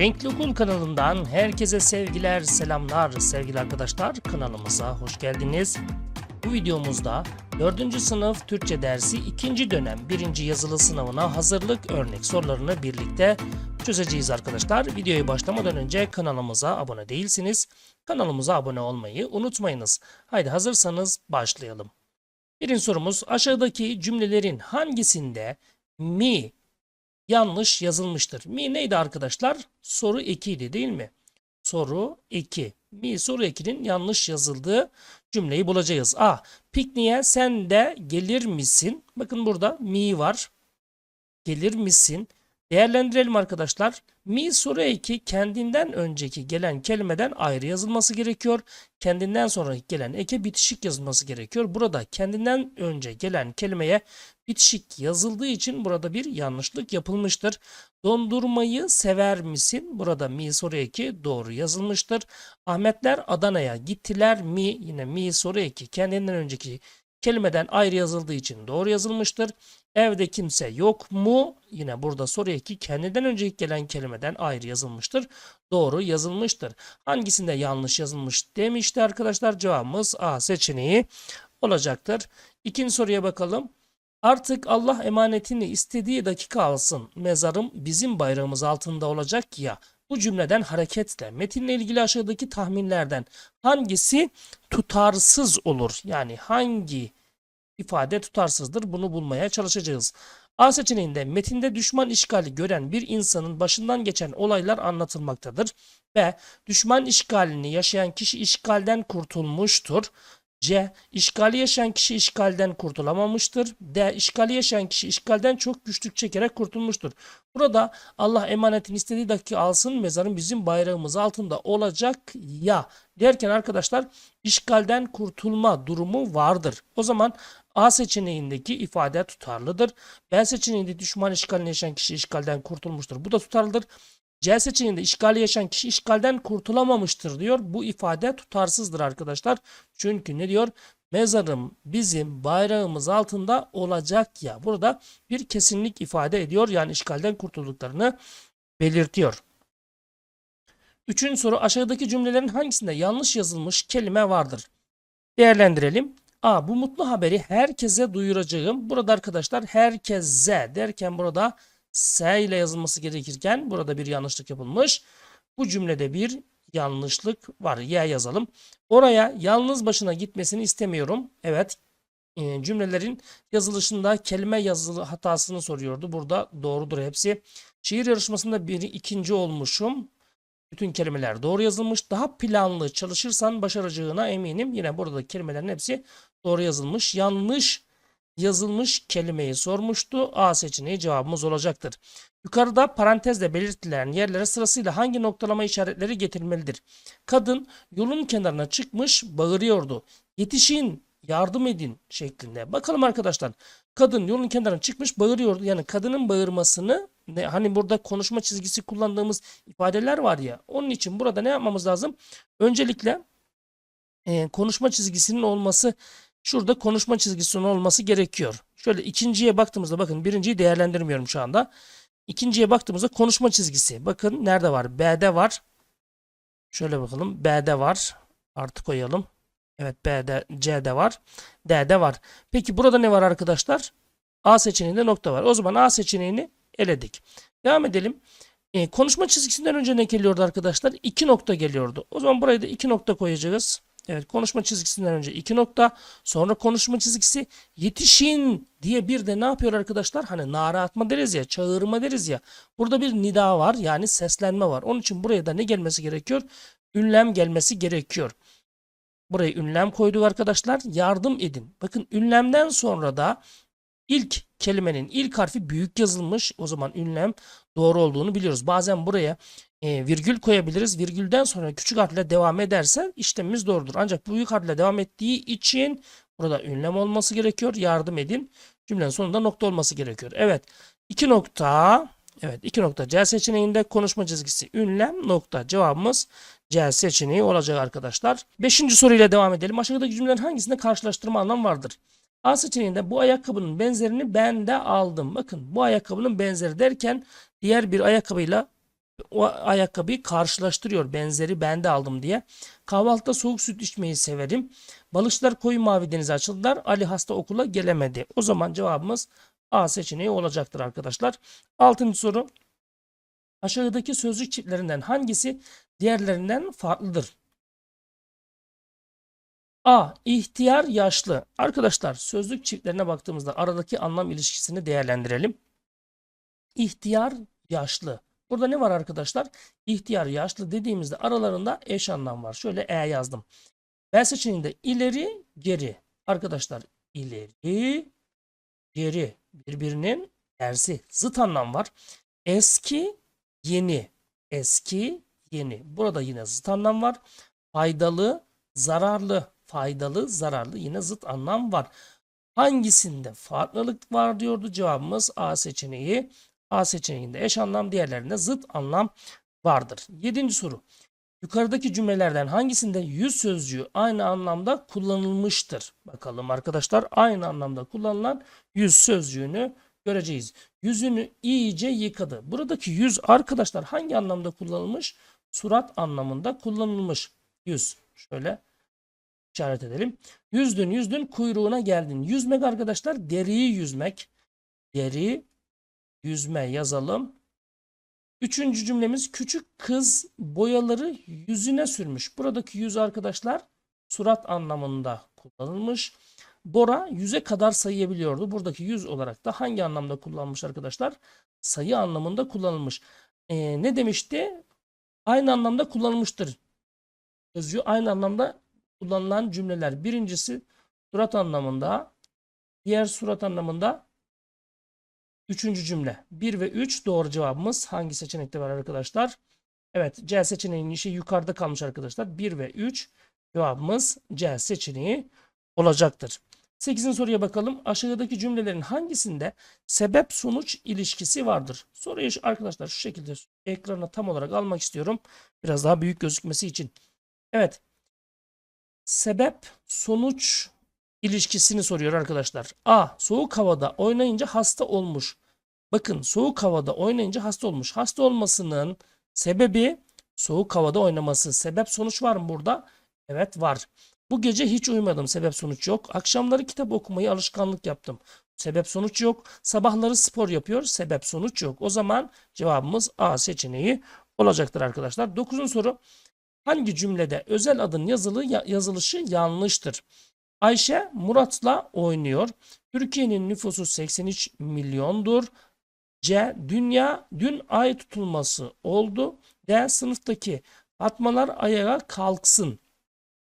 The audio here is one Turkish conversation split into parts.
Renkli Okul kanalından herkese sevgiler, selamlar sevgili arkadaşlar. Kanalımıza hoş geldiniz. Bu videomuzda 4. sınıf Türkçe dersi 2. dönem 1. yazılı sınavına hazırlık örnek sorularını birlikte çözeceğiz arkadaşlar. Videoya başlamadan önce kanalımıza abone değilsiniz. Kanalımıza abone olmayı unutmayınız. Haydi hazırsanız başlayalım. Birinci sorumuz aşağıdaki cümlelerin hangisinde mi yanlış yazılmıştır. Mi neydi arkadaşlar? Soru 2 idi değil mi? Soru 2. Mi soru 2'nin yanlış yazıldığı cümleyi bulacağız. A. Pikniğe sen de gelir misin? Bakın burada mi var. Gelir misin? Değerlendirelim arkadaşlar. Mi soru 2 kendinden önceki gelen kelimeden ayrı yazılması gerekiyor. Kendinden sonra gelen eke bitişik yazılması gerekiyor. Burada kendinden önce gelen kelimeye bitişik yazıldığı için burada bir yanlışlık yapılmıştır. Dondurmayı sever misin? Burada mi soru eki doğru yazılmıştır. Ahmetler Adana'ya gittiler mi? Yine mi soru eki kendinden önceki kelimeden ayrı yazıldığı için doğru yazılmıştır. Evde kimse yok mu? Yine burada soru eki kendinden önceki gelen kelimeden ayrı yazılmıştır. Doğru yazılmıştır. Hangisinde yanlış yazılmış demişti arkadaşlar. Cevabımız A seçeneği olacaktır. İkinci soruya bakalım. Artık Allah emanetini istediği dakika alsın. Mezarım bizim bayrağımız altında olacak ya. Bu cümleden hareketle metinle ilgili aşağıdaki tahminlerden hangisi tutarsız olur? Yani hangi ifade tutarsızdır? Bunu bulmaya çalışacağız. A seçeneğinde metinde düşman işgali gören bir insanın başından geçen olaylar anlatılmaktadır. B. Düşman işgalini yaşayan kişi işgalden kurtulmuştur. C. İşgali yaşayan kişi işgalden kurtulamamıştır. D. İşgali yaşayan kişi işgalden çok güçlük çekerek kurtulmuştur. Burada Allah emanetini istediği dakika alsın mezarın bizim bayrağımız altında olacak ya derken arkadaşlar işgalden kurtulma durumu vardır. O zaman A seçeneğindeki ifade tutarlıdır. B seçeneğinde düşman işgalini yaşayan kişi işgalden kurtulmuştur. Bu da tutarlıdır. C seçeneğinde işgali yaşayan kişi işgalden kurtulamamıştır diyor. Bu ifade tutarsızdır arkadaşlar. Çünkü ne diyor? Mezarım bizim bayrağımız altında olacak ya. Burada bir kesinlik ifade ediyor. Yani işgalden kurtulduklarını belirtiyor. Üçüncü soru aşağıdaki cümlelerin hangisinde yanlış yazılmış kelime vardır? Değerlendirelim. A. Bu mutlu haberi herkese duyuracağım. Burada arkadaşlar herkese derken burada S ile yazılması gerekirken burada bir yanlışlık yapılmış. Bu cümlede bir yanlışlık var. Y yazalım. Oraya yalnız başına gitmesini istemiyorum. Evet. e, cümlelerin yazılışında kelime yazılı hatasını soruyordu. Burada doğrudur hepsi. Şiir yarışmasında biri ikinci olmuşum. Bütün kelimeler doğru yazılmış. Daha planlı çalışırsan başaracağına eminim. Yine burada kelimelerin hepsi doğru yazılmış. Yanlış yazılmış kelimeyi sormuştu. A seçeneği cevabımız olacaktır. Yukarıda parantezle belirtilen yerlere sırasıyla hangi noktalama işaretleri getirilmelidir? Kadın yolun kenarına çıkmış bağırıyordu. Yetişin, yardım edin şeklinde. Bakalım arkadaşlar. Kadın yolun kenarına çıkmış bağırıyordu. Yani kadının bağırmasını hani burada konuşma çizgisi kullandığımız ifadeler var ya. Onun için burada ne yapmamız lazım? Öncelikle e, konuşma çizgisinin olması Şurada konuşma çizgisinin olması gerekiyor. Şöyle ikinciye baktığımızda bakın birinciyi değerlendirmiyorum şu anda. İkinciye baktığımızda konuşma çizgisi. Bakın nerede var? B'de var. Şöyle bakalım. B'de var. Artı koyalım. Evet B'de, C'de var. D'de var. Peki burada ne var arkadaşlar? A seçeneğinde nokta var. O zaman A seçeneğini eledik. Devam edelim. Ee, konuşma çizgisinden önce ne geliyordu arkadaşlar? İki nokta geliyordu. O zaman buraya da iki nokta koyacağız. Evet konuşma çizgisinden önce iki nokta sonra konuşma çizgisi yetişin diye bir de ne yapıyor arkadaşlar? Hani nara atma deriz ya çağırma deriz ya. Burada bir nida var yani seslenme var. Onun için buraya da ne gelmesi gerekiyor? Ünlem gelmesi gerekiyor. Buraya ünlem koyduk arkadaşlar. Yardım edin. Bakın ünlemden sonra da ilk kelimenin ilk harfi büyük yazılmış. O zaman ünlem doğru olduğunu biliyoruz. Bazen buraya e, virgül koyabiliriz. Virgülden sonra küçük harfle devam ederse işlemimiz doğrudur. Ancak büyük harfle devam ettiği için burada ünlem olması gerekiyor. Yardım edin. Cümlenin sonunda nokta olması gerekiyor. Evet. iki nokta. Evet iki nokta C seçeneğinde konuşma çizgisi ünlem nokta. Cevabımız C seçeneği olacak arkadaşlar. Beşinci soruyla devam edelim. Aşağıdaki cümlelerin hangisinde karşılaştırma anlam vardır? A seçeneğinde bu ayakkabının benzerini ben de aldım. Bakın bu ayakkabının benzeri derken diğer bir ayakkabıyla o ayakkabıyı karşılaştırıyor. Benzeri ben de aldım diye. Kahvaltıda soğuk süt içmeyi severim. Balıkçılar koyu mavi denize açıldılar. Ali hasta okula gelemedi. O zaman cevabımız A seçeneği olacaktır arkadaşlar. Altıncı soru. Aşağıdaki sözcük çiftlerinden hangisi diğerlerinden farklıdır? A. İhtiyar yaşlı. Arkadaşlar sözlük çiftlerine baktığımızda aradaki anlam ilişkisini değerlendirelim. İhtiyar yaşlı. Burada ne var arkadaşlar? İhtiyar yaşlı dediğimizde aralarında eş anlam var. Şöyle E yazdım. B seçeneğinde ileri geri. Arkadaşlar ileri geri birbirinin tersi zıt anlam var. Eski yeni. Eski yeni. Burada yine zıt anlam var. Faydalı zararlı. Faydalı zararlı yine zıt anlam var. Hangisinde farklılık var diyordu cevabımız A seçeneği. A seçeneğinde eş anlam diğerlerinde zıt anlam vardır. Yedinci soru. Yukarıdaki cümlelerden hangisinde yüz sözcüğü aynı anlamda kullanılmıştır? Bakalım arkadaşlar aynı anlamda kullanılan yüz sözcüğünü göreceğiz. Yüzünü iyice yıkadı. Buradaki yüz arkadaşlar hangi anlamda kullanılmış? Surat anlamında kullanılmış. Yüz. Şöyle işaret edelim. Yüzdün yüzdün kuyruğuna geldin. Yüzmek arkadaşlar deriyi yüzmek. Deri yüzme yazalım. Üçüncü cümlemiz küçük kız boyaları yüzüne sürmüş. Buradaki yüz arkadaşlar surat anlamında kullanılmış. Bora yüze kadar sayabiliyordu. Buradaki yüz olarak da hangi anlamda kullanılmış arkadaşlar? Sayı anlamında kullanılmış. Ee, ne demişti? Aynı anlamda kullanılmıştır. Sözcüğü aynı anlamda kullanılan cümleler. Birincisi surat anlamında, diğer surat anlamında üçüncü cümle. 1 ve 3 doğru cevabımız hangi seçenekte var arkadaşlar? Evet C seçeneğinin işi yukarıda kalmış arkadaşlar. 1 ve 3 cevabımız C seçeneği olacaktır. 8. soruya bakalım. Aşağıdaki cümlelerin hangisinde sebep sonuç ilişkisi vardır? Soruyu arkadaşlar şu şekilde ekrana tam olarak almak istiyorum. Biraz daha büyük gözükmesi için. Evet. Sebep sonuç ilişkisini soruyor arkadaşlar. A. Soğuk havada oynayınca hasta olmuş. Bakın soğuk havada oynayınca hasta olmuş. Hasta olmasının sebebi soğuk havada oynaması. Sebep sonuç var mı burada? Evet var. Bu gece hiç uyumadım. Sebep sonuç yok. Akşamları kitap okumayı alışkanlık yaptım. Sebep sonuç yok. Sabahları spor yapıyor. Sebep sonuç yok. O zaman cevabımız A seçeneği olacaktır arkadaşlar. Dokuzuncu soru. Hangi cümlede özel adın yazılı yazılışı yanlıştır? Ayşe Murat'la oynuyor. Türkiye'nin nüfusu 83 milyondur. C. Dünya dün ay tutulması oldu. D. Sınıftaki Fatmalar ayağa kalksın.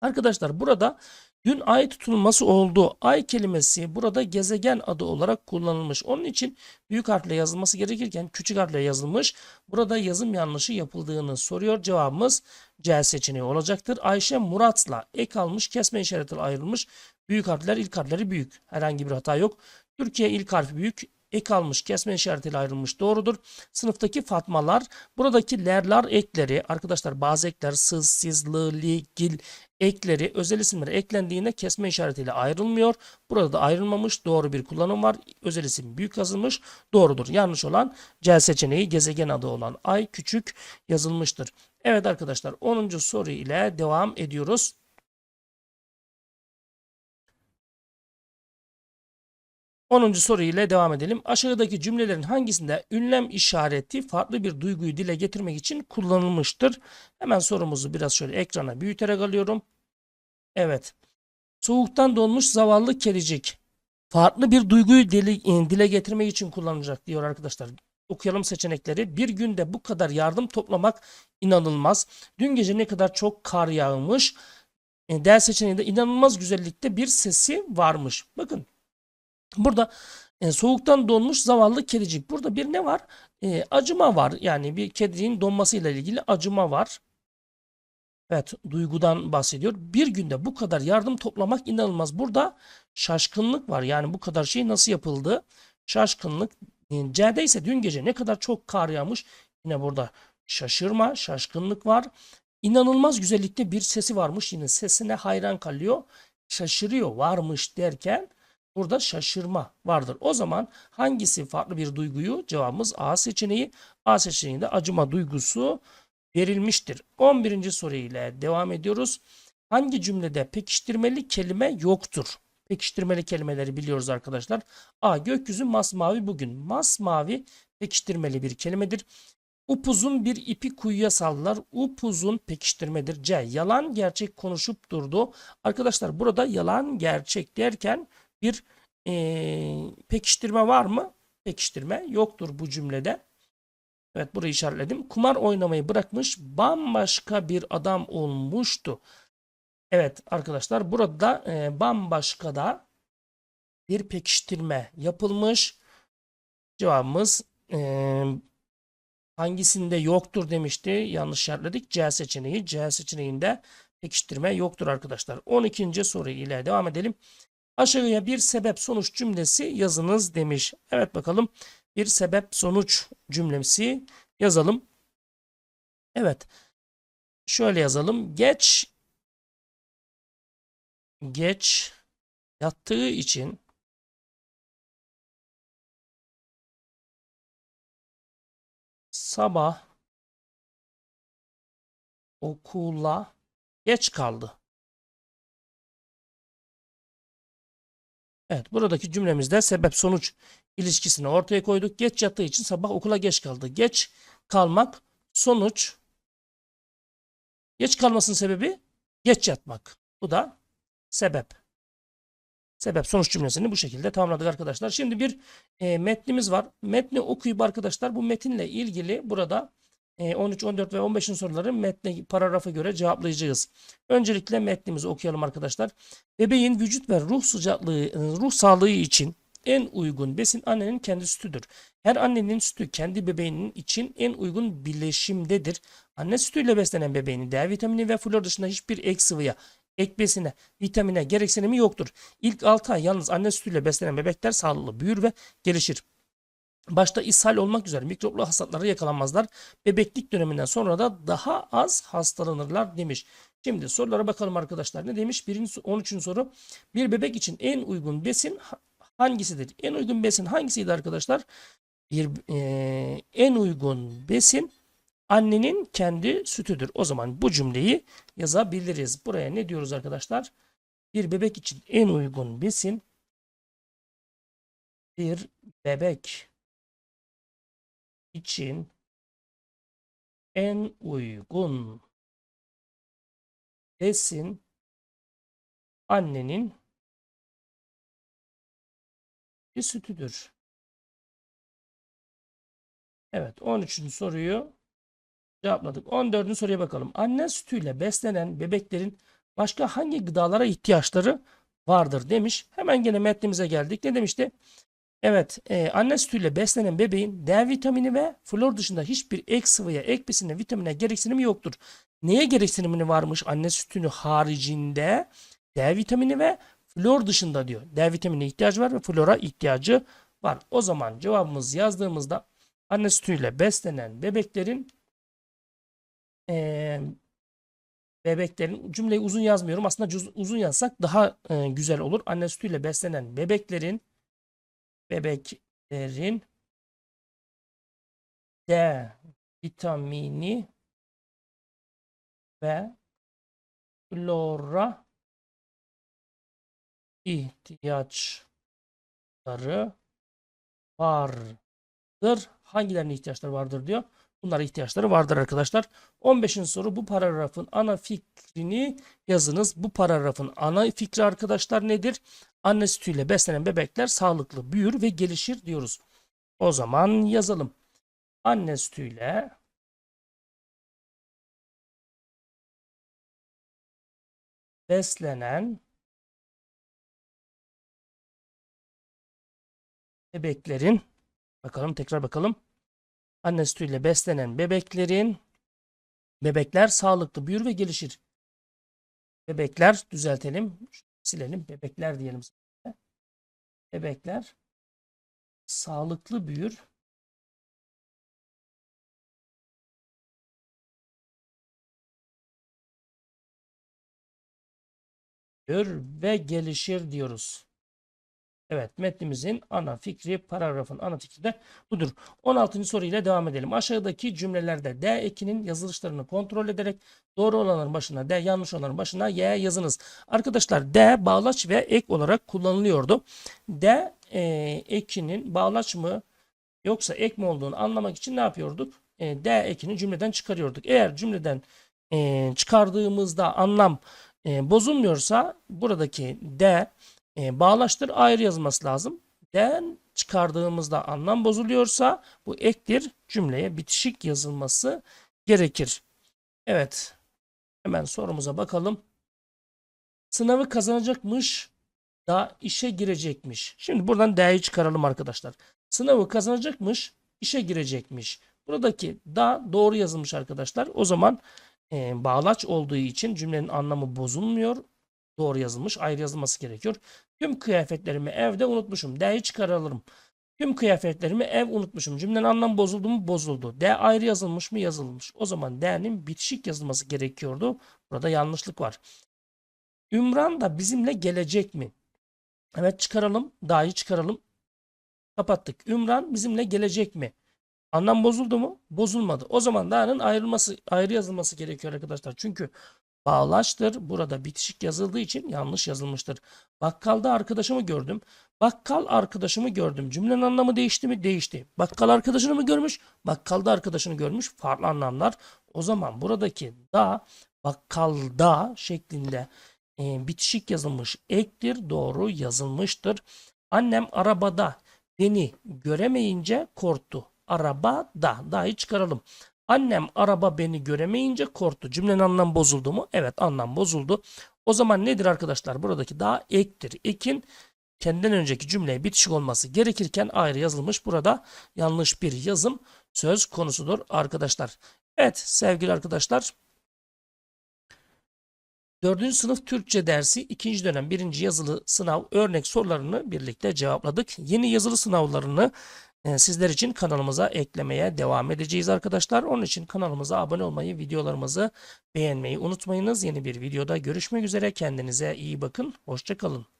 Arkadaşlar burada dün ay tutulması oldu. Ay kelimesi burada gezegen adı olarak kullanılmış. Onun için büyük harfle yazılması gerekirken küçük harfle yazılmış. Burada yazım yanlışı yapıldığını soruyor. Cevabımız C seçeneği olacaktır. Ayşe Murat'la ek almış kesme işaretiyle ayrılmış. Büyük harfler ilk harfleri büyük. Herhangi bir hata yok. Türkiye ilk harfi büyük ek almış kesme işaretiyle ayrılmış doğrudur. Sınıftaki Fatmalar buradaki lerlar ekleri arkadaşlar bazı ekler sız, siz, lı, li, gil ekleri özel isimlere eklendiğinde kesme işaretiyle ayrılmıyor. Burada da ayrılmamış doğru bir kullanım var. Özel isim büyük yazılmış doğrudur. Yanlış olan C seçeneği gezegen adı olan ay küçük yazılmıştır. Evet arkadaşlar 10. soru ile devam ediyoruz. 10. soru ile devam edelim. Aşağıdaki cümlelerin hangisinde ünlem işareti farklı bir duyguyu dile getirmek için kullanılmıştır? Hemen sorumuzu biraz şöyle ekrana büyüterek alıyorum. Evet. Soğuktan donmuş zavallı kelicik. Farklı bir duyguyu dile, dile getirmek için kullanılacak diyor arkadaşlar. Okuyalım seçenekleri. Bir günde bu kadar yardım toplamak inanılmaz. Dün gece ne kadar çok kar yağmış. E, değer seçeneğinde inanılmaz güzellikte bir sesi varmış. Bakın Burada e, soğuktan donmuş zavallı kedicik. Burada bir ne var? E, acıma var. Yani bir kedinin donmasıyla ilgili acıma var. Evet, duygudan bahsediyor. Bir günde bu kadar yardım toplamak inanılmaz. Burada şaşkınlık var. Yani bu kadar şey nasıl yapıldı? Şaşkınlık. E, C'de ise dün gece ne kadar çok kar yağmış. Yine burada şaşırma, şaşkınlık var. İnanılmaz güzellikte bir sesi varmış. Yine sesine hayran kalıyor. Şaşırıyor varmış derken Burada şaşırma vardır. O zaman hangisi farklı bir duyguyu? Cevabımız A seçeneği. A seçeneğinde acıma duygusu verilmiştir. 11. soru ile devam ediyoruz. Hangi cümlede pekiştirmeli kelime yoktur? Pekiştirmeli kelimeleri biliyoruz arkadaşlar. A. Gökyüzü masmavi bugün. Masmavi pekiştirmeli bir kelimedir. Upuzun bir ipi kuyuya sallar. Upuzun pekiştirmedir. C. Yalan gerçek konuşup durdu. Arkadaşlar burada yalan gerçek derken bir eee, pekiştirme var mı? Pekiştirme yoktur bu cümlede. Evet burayı işaretledim. Kumar oynamayı bırakmış bambaşka bir adam olmuştu. Evet arkadaşlar burada e, bambaşka da bir pekiştirme yapılmış. Cevabımız e, hangisinde yoktur demişti. Yanlış işaretledik. C seçeneği. C seçeneğinde pekiştirme yoktur arkadaşlar. 12. soru ile devam edelim. Aşağıya bir sebep sonuç cümlesi yazınız demiş. Evet bakalım bir sebep sonuç cümlesi yazalım. Evet. Şöyle yazalım. Geç geç yattığı için sabah okula geç kaldı. Evet, buradaki cümlemizde sebep sonuç ilişkisini ortaya koyduk. Geç yattığı için sabah okula geç kaldı. Geç kalmak sonuç. Geç kalmasının sebebi geç yatmak. Bu da sebep. Sebep sonuç cümlesini bu şekilde tamamladık arkadaşlar. Şimdi bir e, metnimiz var. Metni okuyup arkadaşlar bu metinle ilgili burada 13, 14 ve 15'in soruları metne paragrafa göre cevaplayacağız. Öncelikle metnimizi okuyalım arkadaşlar. Bebeğin vücut ve ruh sıcaklığı, e, ruh sağlığı için en uygun besin annenin kendi sütüdür. Her annenin sütü kendi bebeğinin için en uygun bileşimdedir. Anne sütüyle beslenen bebeğin D vitamini ve flor dışında hiçbir ek sıvıya, ek besine, vitamine gereksinimi yoktur. İlk 6 ay yalnız anne sütüyle beslenen bebekler sağlıklı büyür ve gelişir. Başta ishal olmak üzere mikroplu hastalıklara yakalanmazlar. Bebeklik döneminden sonra da daha az hastalanırlar demiş. Şimdi sorulara bakalım arkadaşlar. Ne demiş? Birinci, 13. soru. Bir bebek için en uygun besin ha- hangisidir? En uygun besin hangisiydi arkadaşlar? Bir eee, en uygun besin annenin kendi sütüdür. O zaman bu cümleyi yazabiliriz. Buraya ne diyoruz arkadaşlar? Bir bebek için en uygun besin bir bebek için en uygun besin annenin bir sütüdür. Evet 13. soruyu cevapladık. 14. soruya bakalım. Anne sütüyle beslenen bebeklerin başka hangi gıdalara ihtiyaçları vardır demiş. Hemen gene metnimize geldik. Ne demişti? Evet, e, anne sütüyle beslenen bebeğin D vitamini ve flor dışında hiçbir ek sıvıya, ek besine, vitamine gereksinimi yoktur. Neye gereksinimi varmış anne sütünü haricinde? D vitamini ve flor dışında diyor. D vitamine ihtiyacı var ve flora ihtiyacı var. O zaman cevabımız yazdığımızda anne sütüyle beslenen bebeklerin e, bebeklerin cümleyi uzun yazmıyorum. Aslında uzun yazsak daha e, güzel olur. Anne sütüyle beslenen bebeklerin bebeklerin D vitamini ve flora ihtiyaçları vardır. Hangilerine ihtiyaçları vardır diyor. Bunlara ihtiyaçları vardır arkadaşlar. 15. soru bu paragrafın ana fikrini yazınız. Bu paragrafın ana fikri arkadaşlar nedir? Anne sütüyle beslenen bebekler sağlıklı büyür ve gelişir diyoruz. O zaman yazalım. Anne sütüyle beslenen bebeklerin bakalım tekrar bakalım. Anne sütüyle beslenen bebeklerin bebekler sağlıklı büyür ve gelişir. Bebekler düzeltelim. Silelim. Bebekler diyelim. Bebekler sağlıklı büyür büyür ve gelişir diyoruz. Evet metnimizin ana fikri, paragrafın ana fikri de budur. 16. soru ile devam edelim. Aşağıdaki cümlelerde D ekinin yazılışlarını kontrol ederek doğru olanların başına D, yanlış olanların başına Y yazınız. Arkadaşlar D bağlaç ve ek olarak kullanılıyordu. D e, ekinin bağlaç mı yoksa ek mi olduğunu anlamak için ne yapıyorduk? E, D ekini cümleden çıkarıyorduk. Eğer cümleden e, çıkardığımızda anlam e, bozulmuyorsa buradaki D e, bağlaçtır ayrı yazılması lazım. Den çıkardığımızda anlam bozuluyorsa bu ektir cümleye bitişik yazılması gerekir. Evet. Hemen sorumuza bakalım. Sınavı kazanacakmış da işe girecekmiş. Şimdi buradan D'yi çıkaralım arkadaşlar. Sınavı kazanacakmış, işe girecekmiş. Buradaki da doğru yazılmış arkadaşlar. O zaman e, bağlaç olduğu için cümlenin anlamı bozulmuyor. Doğru yazılmış, ayrı yazılması gerekiyor. Tüm kıyafetlerimi evde unutmuşum. D'yi çıkaralım. Tüm kıyafetlerimi ev unutmuşum. Cümlenin anlamı bozuldu mu? Bozuldu. D ayrı yazılmış mı? Yazılmış. O zaman D'nin bitişik yazılması gerekiyordu. Burada yanlışlık var. Ümran da bizimle gelecek mi? Evet çıkaralım. Da'yı çıkaralım. Kapattık. Ümran bizimle gelecek mi? Anlam bozuldu mu? Bozulmadı. O zaman Da'nın ayrılması, ayrı yazılması gerekiyor arkadaşlar. Çünkü bağlaçtır. Burada bitişik yazıldığı için yanlış yazılmıştır. Bakkalda arkadaşımı gördüm. Bakkal arkadaşımı gördüm. Cümlenin anlamı değişti mi? Değişti. Bakkal arkadaşını mı görmüş? Bakkalda arkadaşını görmüş. Farklı anlamlar. O zaman buradaki da bakkalda şeklinde e, bitişik yazılmış ektir. Doğru yazılmıştır. Annem arabada beni göremeyince korktu. Arabada. Dahi çıkaralım. Annem araba beni göremeyince korktu. Cümlenin anlam bozuldu mu? Evet anlam bozuldu. O zaman nedir arkadaşlar? Buradaki daha ektir. Ekin kendinden önceki cümleye bitişik olması gerekirken ayrı yazılmış. Burada yanlış bir yazım söz konusudur arkadaşlar. Evet sevgili arkadaşlar. 4. sınıf Türkçe dersi 2. dönem 1. yazılı sınav örnek sorularını birlikte cevapladık. Yeni yazılı sınavlarını sizler için kanalımıza eklemeye devam edeceğiz arkadaşlar. Onun için kanalımıza abone olmayı, videolarımızı beğenmeyi unutmayınız. Yeni bir videoda görüşmek üzere. Kendinize iyi bakın. Hoşçakalın.